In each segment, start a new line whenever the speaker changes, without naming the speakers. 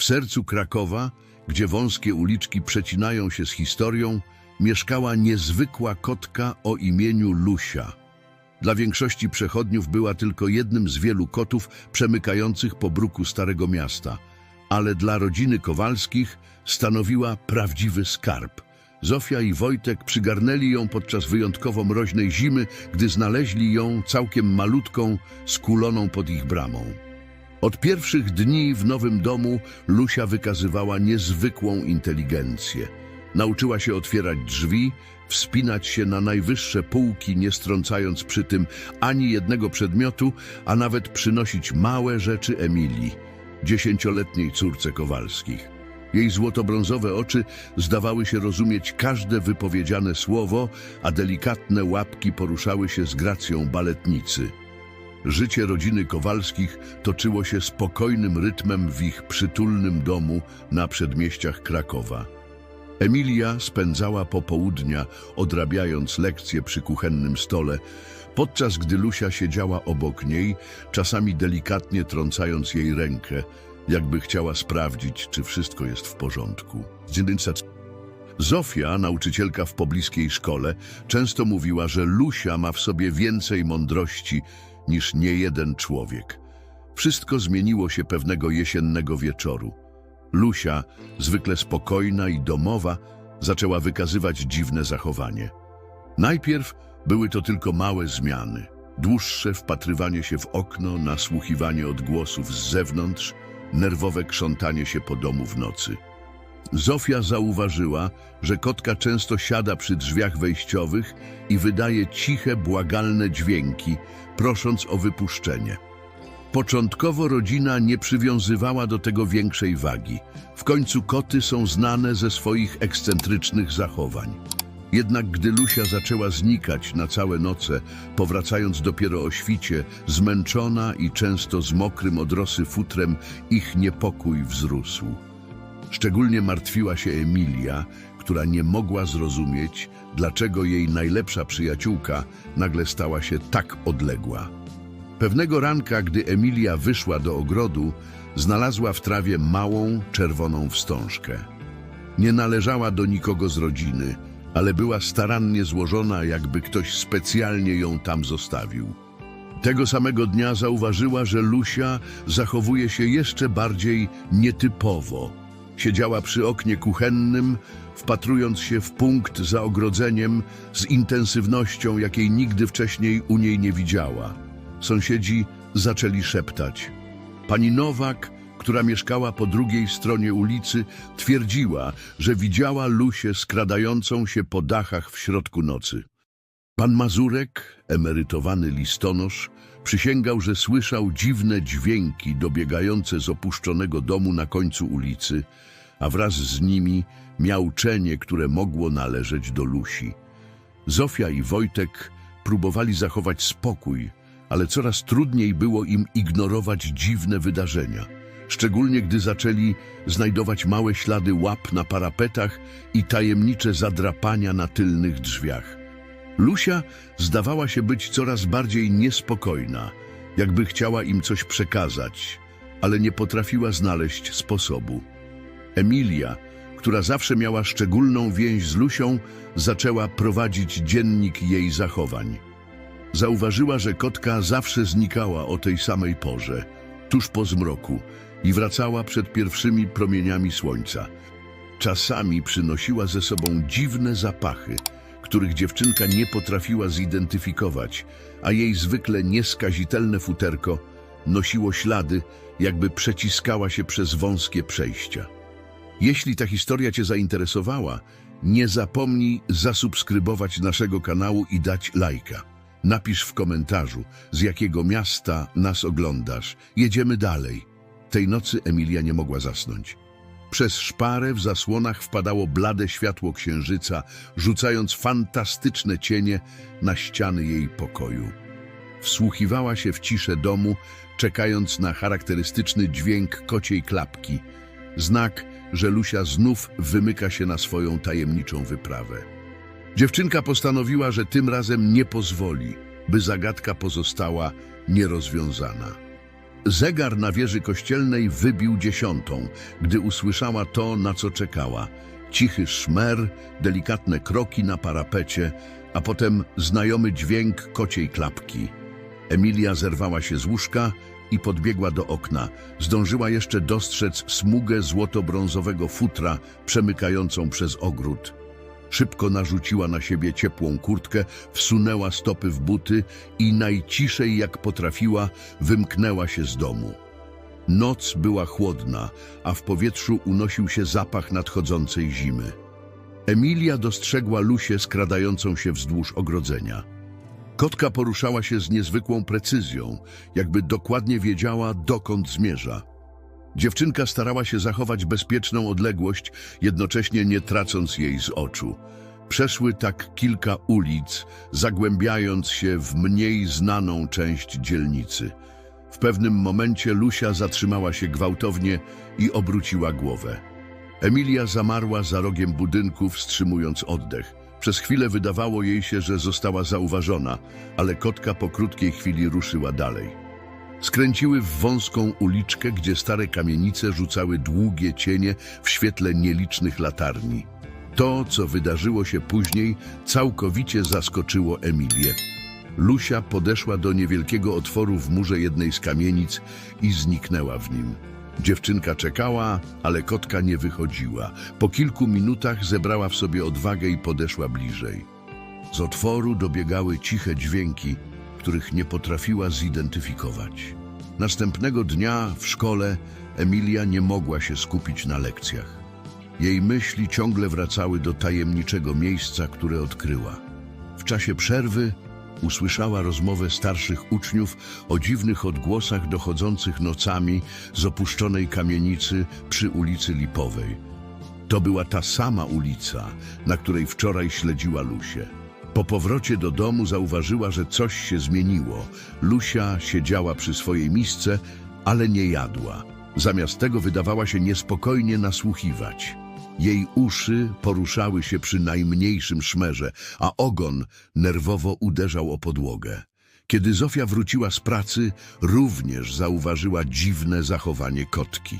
W sercu Krakowa, gdzie wąskie uliczki przecinają się z historią, mieszkała niezwykła kotka o imieniu Lusia. Dla większości przechodniów była tylko jednym z wielu kotów przemykających po bruku Starego Miasta, ale dla rodziny Kowalskich stanowiła prawdziwy skarb. Zofia i Wojtek przygarnęli ją podczas wyjątkowo mroźnej zimy, gdy znaleźli ją całkiem malutką, skuloną pod ich bramą. Od pierwszych dni w nowym domu Lusia wykazywała niezwykłą inteligencję. Nauczyła się otwierać drzwi, wspinać się na najwyższe półki, nie strącając przy tym ani jednego przedmiotu, a nawet przynosić małe rzeczy Emilii, dziesięcioletniej córce Kowalskich. Jej złotobrązowe oczy zdawały się rozumieć każde wypowiedziane słowo, a delikatne łapki poruszały się z gracją baletnicy. Życie rodziny Kowalskich toczyło się spokojnym rytmem w ich przytulnym domu na przedmieściach Krakowa. Emilia spędzała popołudnia odrabiając lekcje przy kuchennym stole, podczas gdy Lusia siedziała obok niej, czasami delikatnie trącając jej rękę, jakby chciała sprawdzić, czy wszystko jest w porządku. Zofia, nauczycielka w pobliskiej szkole, często mówiła, że Lusia ma w sobie więcej mądrości niż niejeden człowiek. Wszystko zmieniło się pewnego jesiennego wieczoru. Lusia, zwykle spokojna i domowa, zaczęła wykazywać dziwne zachowanie. Najpierw były to tylko małe zmiany. Dłuższe wpatrywanie się w okno, nasłuchiwanie odgłosów z zewnątrz, nerwowe krzątanie się po domu w nocy. Zofia zauważyła, że kotka często siada przy drzwiach wejściowych i wydaje ciche, błagalne dźwięki, prosząc o wypuszczenie. Początkowo rodzina nie przywiązywała do tego większej wagi. W końcu koty są znane ze swoich ekscentrycznych zachowań. Jednak gdy Lusia zaczęła znikać na całe noce, powracając dopiero o świcie, zmęczona i często z mokrym od rosy futrem, ich niepokój wzrósł. Szczególnie martwiła się Emilia, która nie mogła zrozumieć, dlaczego jej najlepsza przyjaciółka nagle stała się tak odległa. Pewnego ranka, gdy Emilia wyszła do ogrodu, znalazła w trawie małą, czerwoną wstążkę. Nie należała do nikogo z rodziny, ale była starannie złożona, jakby ktoś specjalnie ją tam zostawił. Tego samego dnia zauważyła, że Lusia zachowuje się jeszcze bardziej nietypowo. Siedziała przy oknie kuchennym, wpatrując się w punkt za ogrodzeniem z intensywnością, jakiej nigdy wcześniej u niej nie widziała. Sąsiedzi zaczęli szeptać. Pani Nowak, która mieszkała po drugiej stronie ulicy, twierdziła, że widziała Lusię skradającą się po dachach w środku nocy. Pan Mazurek, emerytowany listonosz, przysięgał, że słyszał dziwne dźwięki dobiegające z opuszczonego domu na końcu ulicy, a wraz z nimi miauczenie, które mogło należeć do Lusi. Zofia i Wojtek próbowali zachować spokój, ale coraz trudniej było im ignorować dziwne wydarzenia, szczególnie gdy zaczęli znajdować małe ślady łap na parapetach i tajemnicze zadrapania na tylnych drzwiach. Lusia zdawała się być coraz bardziej niespokojna, jakby chciała im coś przekazać, ale nie potrafiła znaleźć sposobu. Emilia, która zawsze miała szczególną więź z Lusią, zaczęła prowadzić dziennik jej zachowań. Zauważyła, że kotka zawsze znikała o tej samej porze, tuż po zmroku, i wracała przed pierwszymi promieniami słońca. Czasami przynosiła ze sobą dziwne zapachy, których dziewczynka nie potrafiła zidentyfikować, a jej zwykle nieskazitelne futerko nosiło ślady, jakby przeciskała się przez wąskie przejścia. Jeśli ta historia Cię zainteresowała, nie zapomnij zasubskrybować naszego kanału i dać lajka. Napisz w komentarzu, z jakiego miasta nas oglądasz. Jedziemy dalej. Tej nocy Emilia nie mogła zasnąć. Przez szparę w zasłonach wpadało blade światło księżyca, rzucając fantastyczne cienie na ściany jej pokoju. Wsłuchiwała się w ciszę domu, czekając na charakterystyczny dźwięk kociej klapki. Znak, że Lusia znów wymyka się na swoją tajemniczą wyprawę. Dziewczynka postanowiła, że tym razem nie pozwoli, by zagadka pozostała nierozwiązana. Zegar na wieży kościelnej wybił dziesiątą, gdy usłyszała to, na co czekała. Cichy szmer, delikatne kroki na parapecie, a potem znajomy dźwięk kociej klapki. Emilia zerwała się z łóżka i podbiegła do okna. Zdążyła jeszcze dostrzec smugę złoto-brązowego futra przemykającą przez ogród. Szybko narzuciła na siebie ciepłą kurtkę, wsunęła stopy w buty i najciszej jak potrafiła wymknęła się z domu. Noc była chłodna, a w powietrzu unosił się zapach nadchodzącej zimy. Emilia dostrzegła Lusię skradającą się wzdłuż ogrodzenia. Kotka poruszała się z niezwykłą precyzją, jakby dokładnie wiedziała, dokąd zmierza. Dziewczynka starała się zachować bezpieczną odległość, jednocześnie nie tracąc jej z oczu. Przeszły tak kilka ulic, zagłębiając się w mniej znaną część dzielnicy. W pewnym momencie Lusia zatrzymała się gwałtownie i obróciła głowę. Emilia zamarła za rogiem budynku, wstrzymując oddech. Przez chwilę wydawało jej się, że została zauważona, ale kotka po krótkiej chwili ruszyła dalej. Skręciły w wąską uliczkę, gdzie stare kamienice rzucały długie cienie w świetle nielicznych latarni. To, co wydarzyło się później, całkowicie zaskoczyło Emilię. Lusia podeszła do niewielkiego otworu w murze jednej z kamienic i zniknęła w nim. Dziewczynka czekała, ale kotka nie wychodziła. Po kilku minutach zebrała w sobie odwagę i podeszła bliżej. Z otworu dobiegały ciche dźwięki, których nie potrafiła zidentyfikować. Następnego dnia w szkole Emilia nie mogła się skupić na lekcjach. Jej myśli ciągle wracały do tajemniczego miejsca, które odkryła. W czasie przerwy usłyszała rozmowę starszych uczniów o dziwnych odgłosach dochodzących nocami z opuszczonej kamienicy przy ulicy Lipowej. To była ta sama ulica, na której wczoraj śledziła Lusię. Po powrocie do domu zauważyła, że coś się zmieniło. Lusia siedziała przy swojej misce, ale nie jadła. Zamiast tego wydawała się niespokojnie nasłuchiwać. Jej uszy poruszały się przy najmniejszym szmerze, a ogon nerwowo uderzał o podłogę. Kiedy Zofia wróciła z pracy, również zauważyła dziwne zachowanie kotki.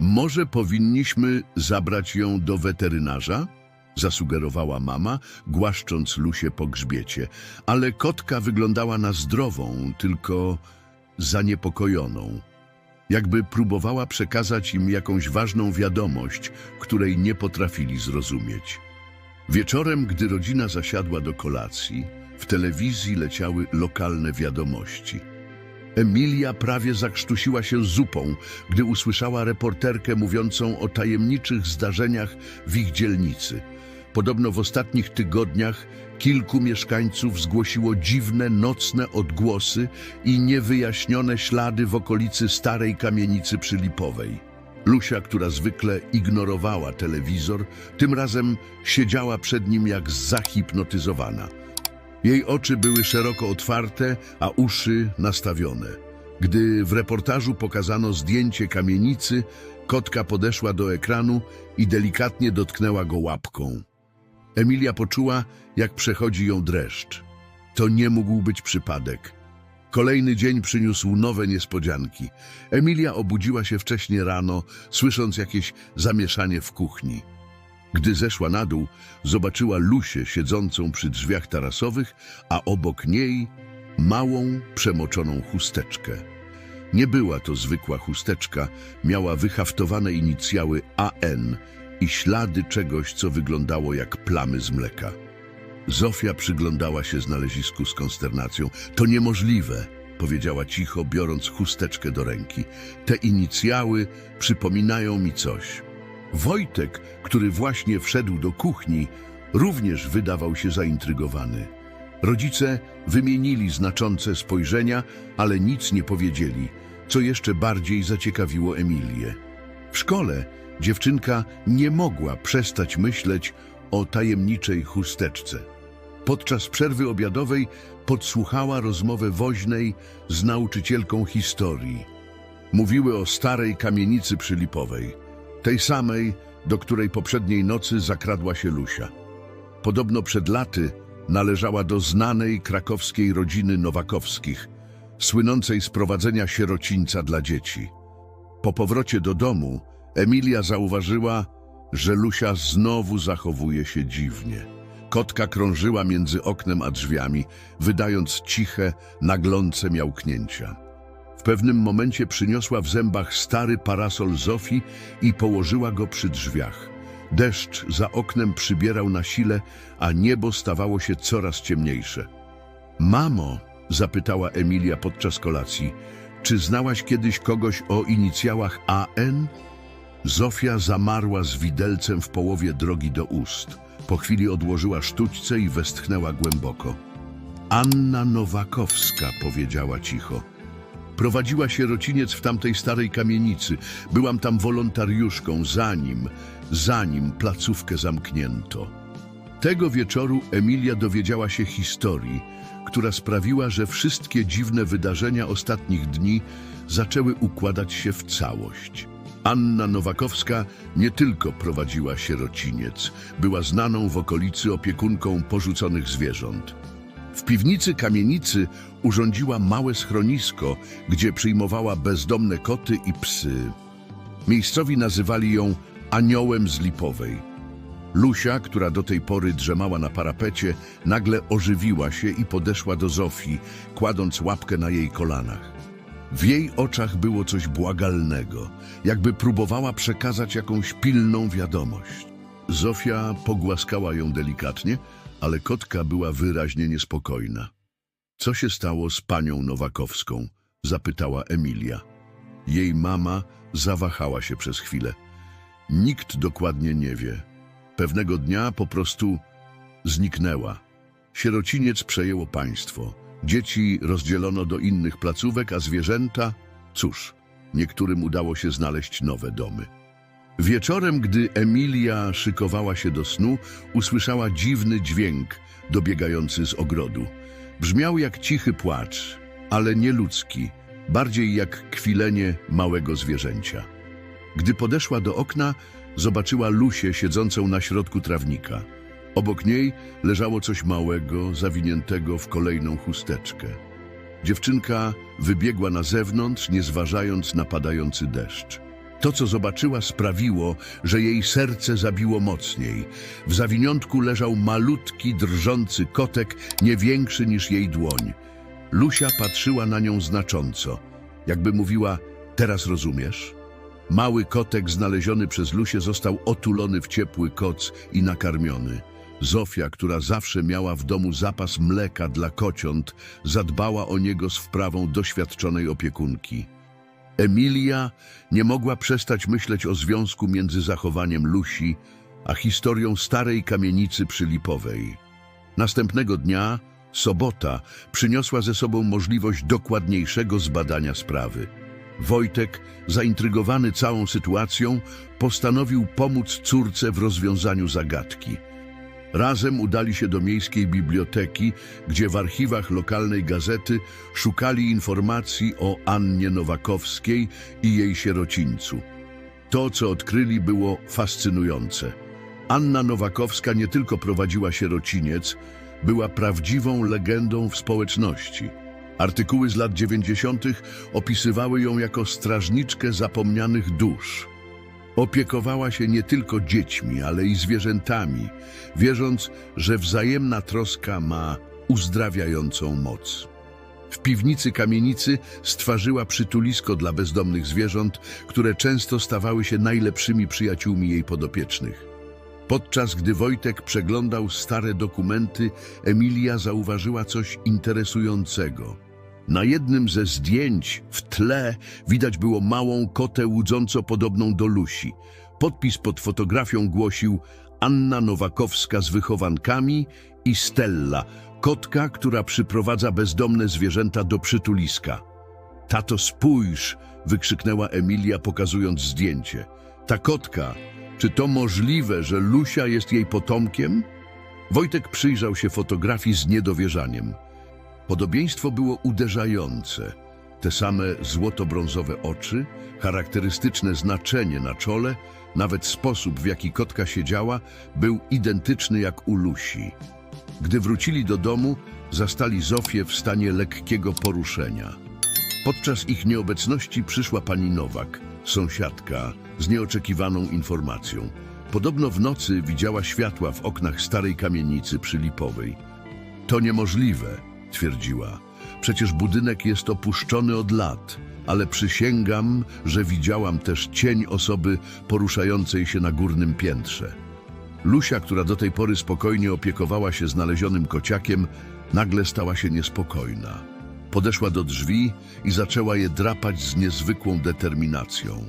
Może powinniśmy zabrać ją do weterynarza? Zasugerowała mama, głaszcząc Lusię po grzbiecie, ale kotka wyglądała na zdrową, tylko zaniepokojoną. Jakby próbowała przekazać im jakąś ważną wiadomość, której nie potrafili zrozumieć. Wieczorem, gdy rodzina zasiadła do kolacji, w telewizji leciały lokalne wiadomości. Emilia prawie zakrztusiła się zupą, gdy usłyszała reporterkę mówiącą o tajemniczych zdarzeniach w ich dzielnicy. Podobno w ostatnich tygodniach kilku mieszkańców zgłosiło dziwne nocne odgłosy i niewyjaśnione ślady w okolicy starej kamienicy przylipowej. Lusia, która zwykle ignorowała telewizor, tym razem siedziała przed nim jak zahipnotyzowana. Jej oczy były szeroko otwarte, a uszy nastawione. Gdy w reportażu pokazano zdjęcie kamienicy, kotka podeszła do ekranu i delikatnie dotknęła go łapką. Emilia poczuła, jak przechodzi ją dreszcz. To nie mógł być przypadek. Kolejny dzień przyniósł nowe niespodzianki. Emilia obudziła się wcześnie rano, słysząc jakieś zamieszanie w kuchni. Gdy zeszła na dół, zobaczyła Lusię siedzącą przy drzwiach tarasowych, a obok niej małą, przemoczoną chusteczkę. Nie była to zwykła chusteczka, miała wyhaftowane inicjały AN i ślady czegoś, co wyglądało jak plamy z mleka. Zofia przyglądała się znalezisku z konsternacją. To niemożliwe, powiedziała cicho, biorąc chusteczkę do ręki. Te inicjały przypominają mi coś. Wojtek, który właśnie wszedł do kuchni, również wydawał się zaintrygowany. Rodzice wymienili znaczące spojrzenia, ale nic nie powiedzieli, co jeszcze bardziej zaciekawiło Emilię. W szkole dziewczynka nie mogła przestać myśleć o tajemniczej chusteczce. Podczas przerwy obiadowej podsłuchała rozmowę woźnej z nauczycielką historii. Mówiły o starej kamienicy przylipowej, tej samej, do której poprzedniej nocy zakradła się Lusia. Podobno przed laty należała do znanej krakowskiej rodziny Nowakowskich. słynącej z prowadzenia sierocińca dla dzieci. Po powrocie do domu Emilia zauważyła, że Lusia znowu zachowuje się dziwnie. Kotka krążyła między oknem a drzwiami, wydając ciche, naglące miałknięcia. W pewnym momencie przyniosła w zębach stary parasol Zofii i położyła go przy drzwiach. Deszcz za oknem przybierał na sile, a niebo stawało się coraz ciemniejsze. Mamo, zapytała Emilia podczas kolacji, czy znałaś kiedyś kogoś o inicjałach AN? Zofia zamarła z widelcem w połowie drogi do ust. Po chwili odłożyła sztućce i westchnęła głęboko. Anna Nowakowska, powiedziała cicho. Prowadziła sierociniec w tamtej starej kamienicy. Byłam tam wolontariuszką, zanim, zanim placówkę zamknięto. Tego wieczoru Emilia dowiedziała się historii, która sprawiła, że wszystkie dziwne wydarzenia ostatnich dni zaczęły układać się w całość. Anna Nowakowska nie tylko prowadziła sierociniec, była znaną w okolicy opiekunką porzuconych zwierząt. W piwnicy kamienicy urządziła małe schronisko, gdzie przyjmowała bezdomne koty i psy. Miejscowi nazywali ją aniołem z Lipowej. Lusia, która do tej pory drzemała na parapecie, nagle ożywiła się i podeszła do Zofii, kładąc łapkę na jej kolanach. W jej oczach było coś błagalnego, jakby próbowała przekazać jakąś pilną wiadomość. Zofia pogłaskała ją delikatnie, ale kotka była wyraźnie niespokojna. Co się stało z panią Nowakowską? zapytała Emilia. Jej mama zawahała się przez chwilę. Nikt dokładnie nie wie. Pewnego dnia po prostu zniknęła. Sierociniec przejęło państwo. Dzieci rozdzielono do innych placówek, a zwierzęta, cóż, niektórym udało się znaleźć nowe domy. Wieczorem, gdy Emilia szykowała się do snu, usłyszała dziwny dźwięk dobiegający z ogrodu. Brzmiał jak cichy płacz, ale nie ludzki, bardziej jak kwilenie małego zwierzęcia. Gdy podeszła do okna, zobaczyła Lusię siedzącą na środku trawnika. Obok niej leżało coś małego, zawiniętego w kolejną chusteczkę. Dziewczynka wybiegła na zewnątrz, nie zważając na padający deszcz. To, co zobaczyła, sprawiło, że jej serce zabiło mocniej. W zawiniątku leżał malutki, drżący kotek, nie większy niż jej dłoń. Lusia patrzyła na nią znacząco, jakby mówiła, teraz rozumiesz? Mały kotek znaleziony przez Lusię został otulony w ciepły koc i nakarmiony. Zofia, która zawsze miała w domu zapas mleka dla kociąt, zadbała o niego z wprawą doświadczonej opiekunki. Emilia nie mogła przestać myśleć o związku między zachowaniem Lusi a historią starej kamienicy przylipowej. Następnego dnia, sobota, przyniosła ze sobą możliwość dokładniejszego zbadania sprawy. Wojtek, zaintrygowany całą sytuacją, postanowił pomóc córce w rozwiązaniu zagadki. Razem udali się do miejskiej biblioteki, gdzie w archiwach lokalnej gazety szukali informacji o Annie Nowakowskiej i jej sierocińcu. To, co odkryli, było fascynujące. Anna Nowakowska nie tylko prowadziła sierociniec, była prawdziwą legendą w społeczności. Artykuły z lat 90. opisywały ją jako strażniczkę zapomnianych dusz. Opiekowała się nie tylko dziećmi, ale i zwierzętami, wierząc, że wzajemna troska ma uzdrawiającą moc. W piwnicy kamienicy stworzyła przytulisko dla bezdomnych zwierząt, które często stawały się najlepszymi przyjaciółmi jej podopiecznych. Podczas gdy Wojtek przeglądał stare dokumenty, Emilia zauważyła coś interesującego. Na jednym ze zdjęć w tle widać było małą kotę łudząco podobną do Lusi. Podpis pod fotografią głosił Anna Nowakowska z wychowankami i Stella, kotka, która przyprowadza bezdomne zwierzęta do przytuliska. Tato, spójrz! wykrzyknęła Emilia, pokazując zdjęcie. Ta kotka, czy to możliwe, że Lusia jest jej potomkiem? Wojtek przyjrzał się fotografii z niedowierzaniem. Podobieństwo było uderzające. Te same złoto-brązowe oczy, charakterystyczne znaczenie na czole, nawet sposób, w jaki kotka siedziała, był identyczny jak u Lusi. Gdy wrócili do domu, zastali Zofię w stanie lekkiego poruszenia. Podczas ich nieobecności przyszła pani Nowak, sąsiadka, z nieoczekiwaną informacją. Podobno w nocy widziała światła w oknach starej kamienicy przy Lipowej. To niemożliwe, twierdziła. Przecież budynek jest opuszczony od lat, ale przysięgam, że widziałam też cień osoby poruszającej się na górnym piętrze. Lusia, która do tej pory spokojnie opiekowała się znalezionym kociakiem, nagle stała się niespokojna. Podeszła do drzwi i zaczęła je drapać z niezwykłą determinacją.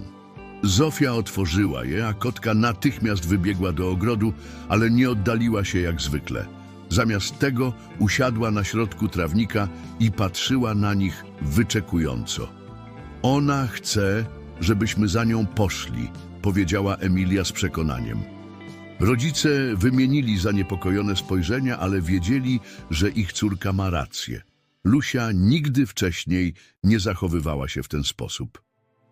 Zofia otworzyła je, a kotka natychmiast wybiegła do ogrodu, ale nie oddaliła się jak zwykle. Zamiast tego usiadła na środku trawnika i patrzyła na nich wyczekująco. Ona chce, żebyśmy za nią poszli, powiedziała Emilia z przekonaniem. Rodzice wymienili zaniepokojone spojrzenia, ale wiedzieli, że ich córka ma rację. Lusia nigdy wcześniej nie zachowywała się w ten sposób.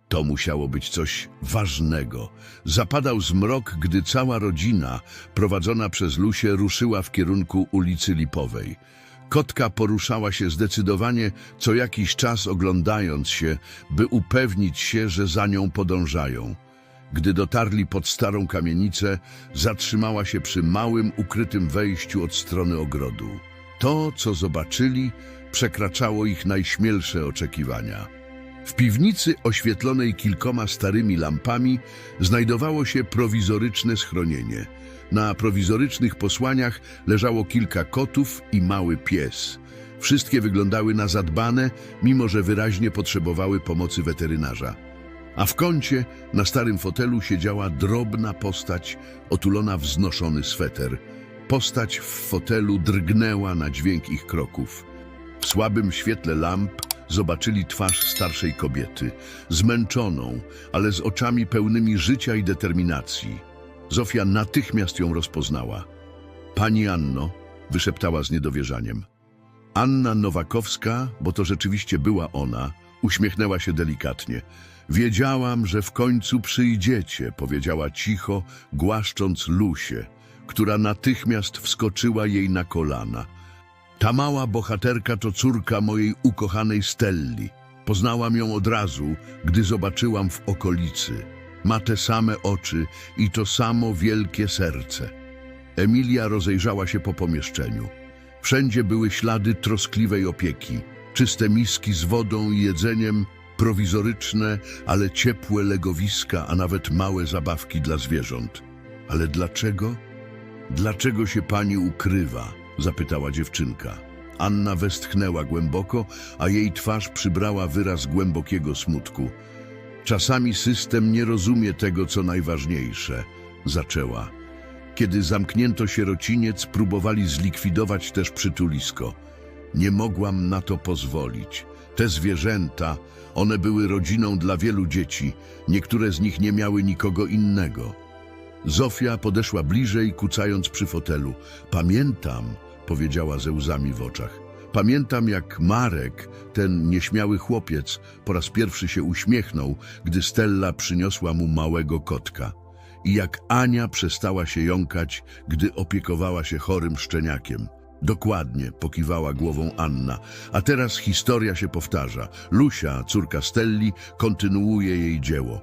To musiało być coś ważnego. Zapadał zmrok, gdy cała rodzina, prowadzona przez Lusię, ruszyła w kierunku ulicy Lipowej. Kotka poruszała się zdecydowanie, co jakiś czas oglądając się, by upewnić się, że za nią podążają. Gdy dotarli pod starą kamienicę, zatrzymała się przy małym, ukrytym wejściu od strony ogrodu. To, co zobaczyli, przekraczało ich najśmielsze oczekiwania. W piwnicy oświetlonej kilkoma starymi lampami znajdowało się prowizoryczne schronienie. Na prowizorycznych posłaniach leżało kilka kotów i mały pies. Wszystkie wyglądały na zadbane, mimo że wyraźnie potrzebowały pomocy weterynarza. A w kącie, na starym fotelu, siedziała drobna postać otulona w znoszony sweter. Postać w fotelu drgnęła na dźwięk ich kroków. W słabym świetle lamp zobaczyli twarz starszej kobiety, zmęczoną, ale z oczami pełnymi życia i determinacji. Zofia natychmiast ją rozpoznała. Pani Anno, wyszeptała z niedowierzaniem. Anna Nowakowska, bo to rzeczywiście była ona, uśmiechnęła się delikatnie. Wiedziałam, że w końcu przyjdziecie, powiedziała cicho, głaszcząc Lusię, która natychmiast wskoczyła jej na kolana. Ta mała bohaterka to córka mojej ukochanej Stelli. Poznałam ją od razu, gdy zobaczyłam w okolicy. Ma te same oczy i to samo wielkie serce. Emilia rozejrzała się po pomieszczeniu. Wszędzie były ślady troskliwej opieki. Czyste miski z wodą i jedzeniem, prowizoryczne, ale ciepłe legowiska, a nawet małe zabawki dla zwierząt. Ale dlaczego? Dlaczego się pani ukrywa? Zapytała dziewczynka. Anna westchnęła głęboko, a jej twarz przybrała wyraz głębokiego smutku. Czasami system nie rozumie tego, co najważniejsze, zaczęła. Kiedy zamknięto sierociniec, próbowali zlikwidować też przytulisko. Nie mogłam na to pozwolić. Te zwierzęta, one były rodziną dla wielu dzieci, niektóre z nich nie miały nikogo innego. Zofia podeszła bliżej, kucając przy fotelu. Pamiętam, powiedziała ze łzami w oczach. Pamiętam, jak Marek, ten nieśmiały chłopiec, po raz pierwszy się uśmiechnął, gdy Stella przyniosła mu małego kotka. I jak Ania przestała się jąkać, gdy opiekowała się chorym szczeniakiem. Dokładnie, pokiwała głową Anna. A teraz historia się powtarza. Lusia, córka Stelli, kontynuuje jej dzieło.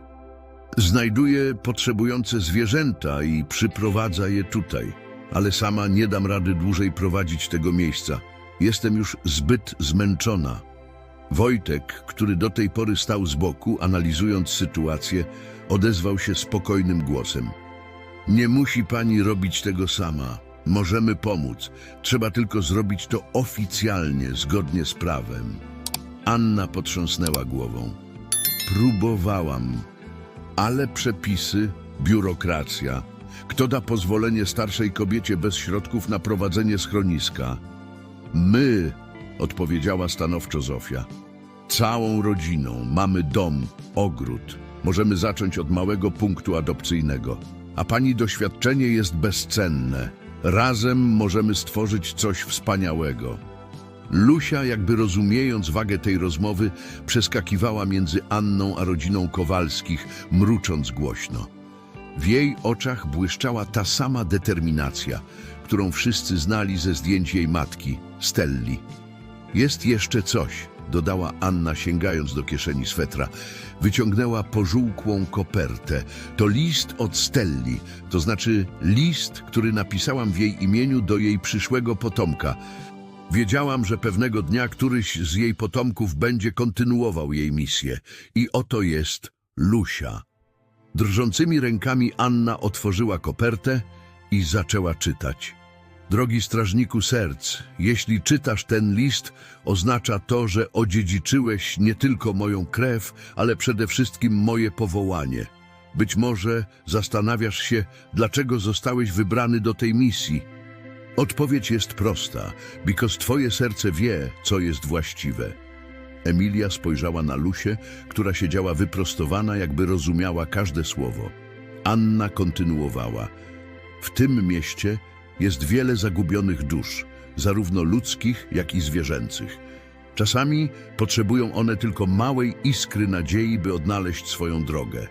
Znajduje potrzebujące zwierzęta i przyprowadza je tutaj. Ale sama nie dam rady dłużej prowadzić tego miejsca. Jestem już zbyt zmęczona. Wojtek, który do tej pory stał z boku, analizując sytuację, odezwał się spokojnym głosem. Nie musi pani robić tego sama. Możemy pomóc. Trzeba tylko zrobić to oficjalnie, zgodnie z prawem. Anna potrząsnęła głową. Próbowałam, ale przepisy, biurokracja. Kto da pozwolenie starszej kobiecie bez środków na prowadzenie schroniska? My, odpowiedziała stanowczo Zofia. Całą rodziną mamy dom, ogród. Możemy zacząć od małego punktu adopcyjnego. A pani doświadczenie jest bezcenne. Razem możemy stworzyć coś wspaniałego. Lusia, jakby rozumiejąc wagę tej rozmowy, przeskakiwała między Anną a rodziną Kowalskich, mrucząc głośno. W jej oczach błyszczała ta sama determinacja, którą wszyscy znali ze zdjęć jej matki, Stelli. Jest jeszcze coś, dodała Anna, sięgając do kieszeni swetra. Wyciągnęła pożółkłą kopertę. To list od Stelli, to znaczy list, który napisałam w jej imieniu do jej przyszłego potomka. Wiedziałam, że pewnego dnia któryś z jej potomków będzie kontynuował jej misję. I oto jest Lusia. Drżącymi rękami Anna otworzyła kopertę i zaczęła czytać. Drogi strażniku serc, jeśli czytasz ten list, oznacza to, że odziedziczyłeś nie tylko moją krew, ale przede wszystkim moje powołanie. Być może zastanawiasz się, dlaczego zostałeś wybrany do tej misji. Odpowiedź jest prosta, because twoje serce wie, co jest właściwe. Emilia spojrzała na Lusię, która siedziała wyprostowana, jakby rozumiała każde słowo. Anna kontynuowała. W tym mieście jest wiele zagubionych dusz, zarówno ludzkich, jak i zwierzęcych. Czasami potrzebują one tylko małej iskry nadziei, by odnaleźć swoją drogę.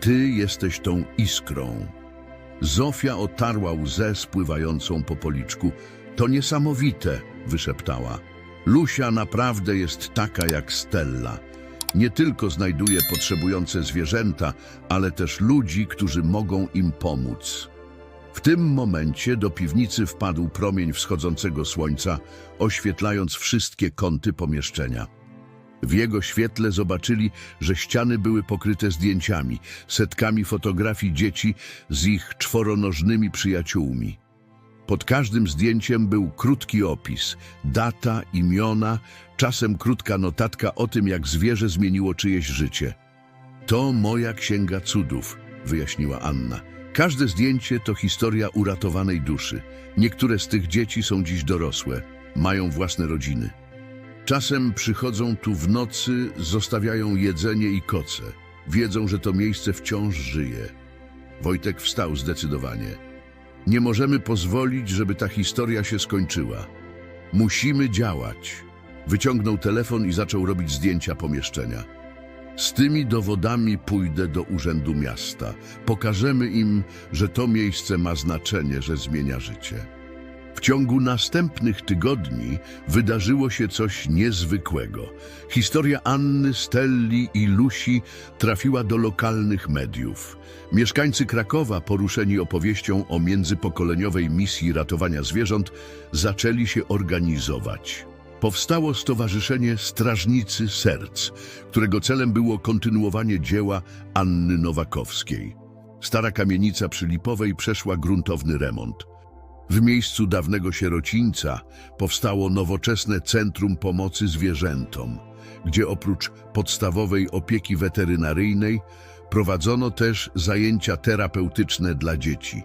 Ty jesteś tą iskrą. Zofia otarła łzę spływającą po policzku. To niesamowite, wyszeptała. Lusia naprawdę jest taka jak Stella. Nie tylko znajduje potrzebujące zwierzęta, ale też ludzi, którzy mogą im pomóc. W tym momencie do piwnicy wpadł promień wschodzącego słońca, oświetlając wszystkie kąty pomieszczenia. W jego świetle zobaczyli, że ściany były pokryte zdjęciami, setkami fotografii dzieci z ich czworonożnymi przyjaciółmi. Pod każdym zdjęciem był krótki opis, data, imiona, czasem krótka notatka o tym, jak zwierzę zmieniło czyjeś życie. To moja księga cudów, wyjaśniła Anna. Każde zdjęcie to historia uratowanej duszy. Niektóre z tych dzieci są dziś dorosłe, mają własne rodziny. Czasem przychodzą tu w nocy, zostawiają jedzenie i koce. Wiedzą, że to miejsce wciąż żyje. Wojtek wstał zdecydowanie. Nie możemy pozwolić, żeby ta historia się skończyła. Musimy działać. Wyciągnął telefon i zaczął robić zdjęcia pomieszczenia. Z tymi dowodami pójdę do Urzędu Miasta. Pokażemy im, że to miejsce ma znaczenie, że zmienia życie. W ciągu następnych tygodni wydarzyło się coś niezwykłego. Historia Anny, Stelli i Lusi trafiła do lokalnych mediów. Mieszkańcy Krakowa, poruszeni opowieścią o międzypokoleniowej misji ratowania zwierząt, zaczęli się organizować. Powstało Stowarzyszenie Strażnicy Serc, którego celem było kontynuowanie dzieła Anny Nowakowskiej. Stara kamienica przy Lipowej przeszła gruntowny remont. W miejscu dawnego sierocińca powstało nowoczesne Centrum Pomocy Zwierzętom, gdzie oprócz podstawowej opieki weterynaryjnej prowadzono też zajęcia terapeutyczne dla dzieci.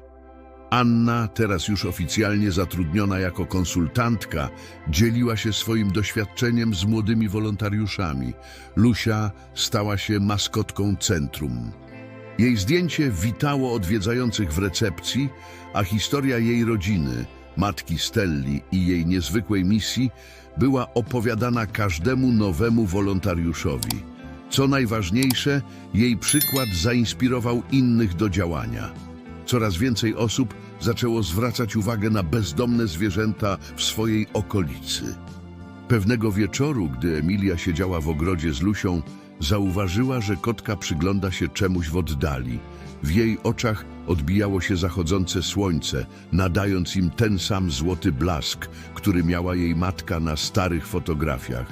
Anna, teraz już oficjalnie zatrudniona jako konsultantka, dzieliła się swoim doświadczeniem z młodymi wolontariuszami. Lusia stała się maskotką centrum. Jej zdjęcie witało odwiedzających w recepcji, a historia jej rodziny, matki Stelli i jej niezwykłej misji była opowiadana każdemu nowemu wolontariuszowi. Co najważniejsze, jej przykład zainspirował innych do działania. Coraz więcej osób zaczęło zwracać uwagę na bezdomne zwierzęta w swojej okolicy. Pewnego wieczoru, gdy Emilia siedziała w ogrodzie z Lusią, zauważyła, że kotka przygląda się czemuś w oddali. W jej oczach odbijało się zachodzące słońce, nadając im ten sam złoty blask, który miała jej matka na starych fotografiach.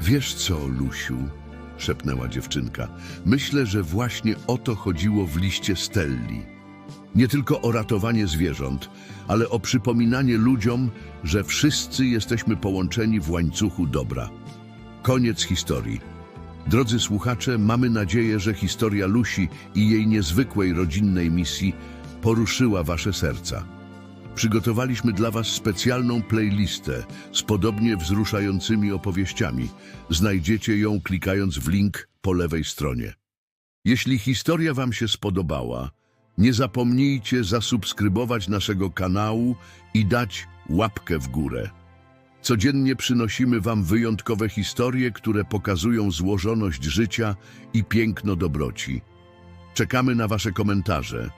Wiesz co, Lusiu? szepnęła dziewczynka. Myślę, że właśnie o to chodziło w liście Stelli. Nie tylko o ratowanie zwierząt, ale o przypominanie ludziom, że wszyscy jesteśmy połączeni w łańcuchu dobra. Koniec historii. Drodzy słuchacze, mamy nadzieję, że historia Lusi i jej niezwykłej rodzinnej misji poruszyła wasze serca. Przygotowaliśmy dla was specjalną playlistę z podobnie wzruszającymi opowieściami. Znajdziecie ją klikając w link po lewej stronie. Jeśli historia wam się spodobała, nie zapomnijcie zasubskrybować naszego kanału i dać łapkę w górę. Codziennie przynosimy Wam wyjątkowe historie, które pokazują złożoność życia i piękno dobroci. Czekamy na Wasze komentarze.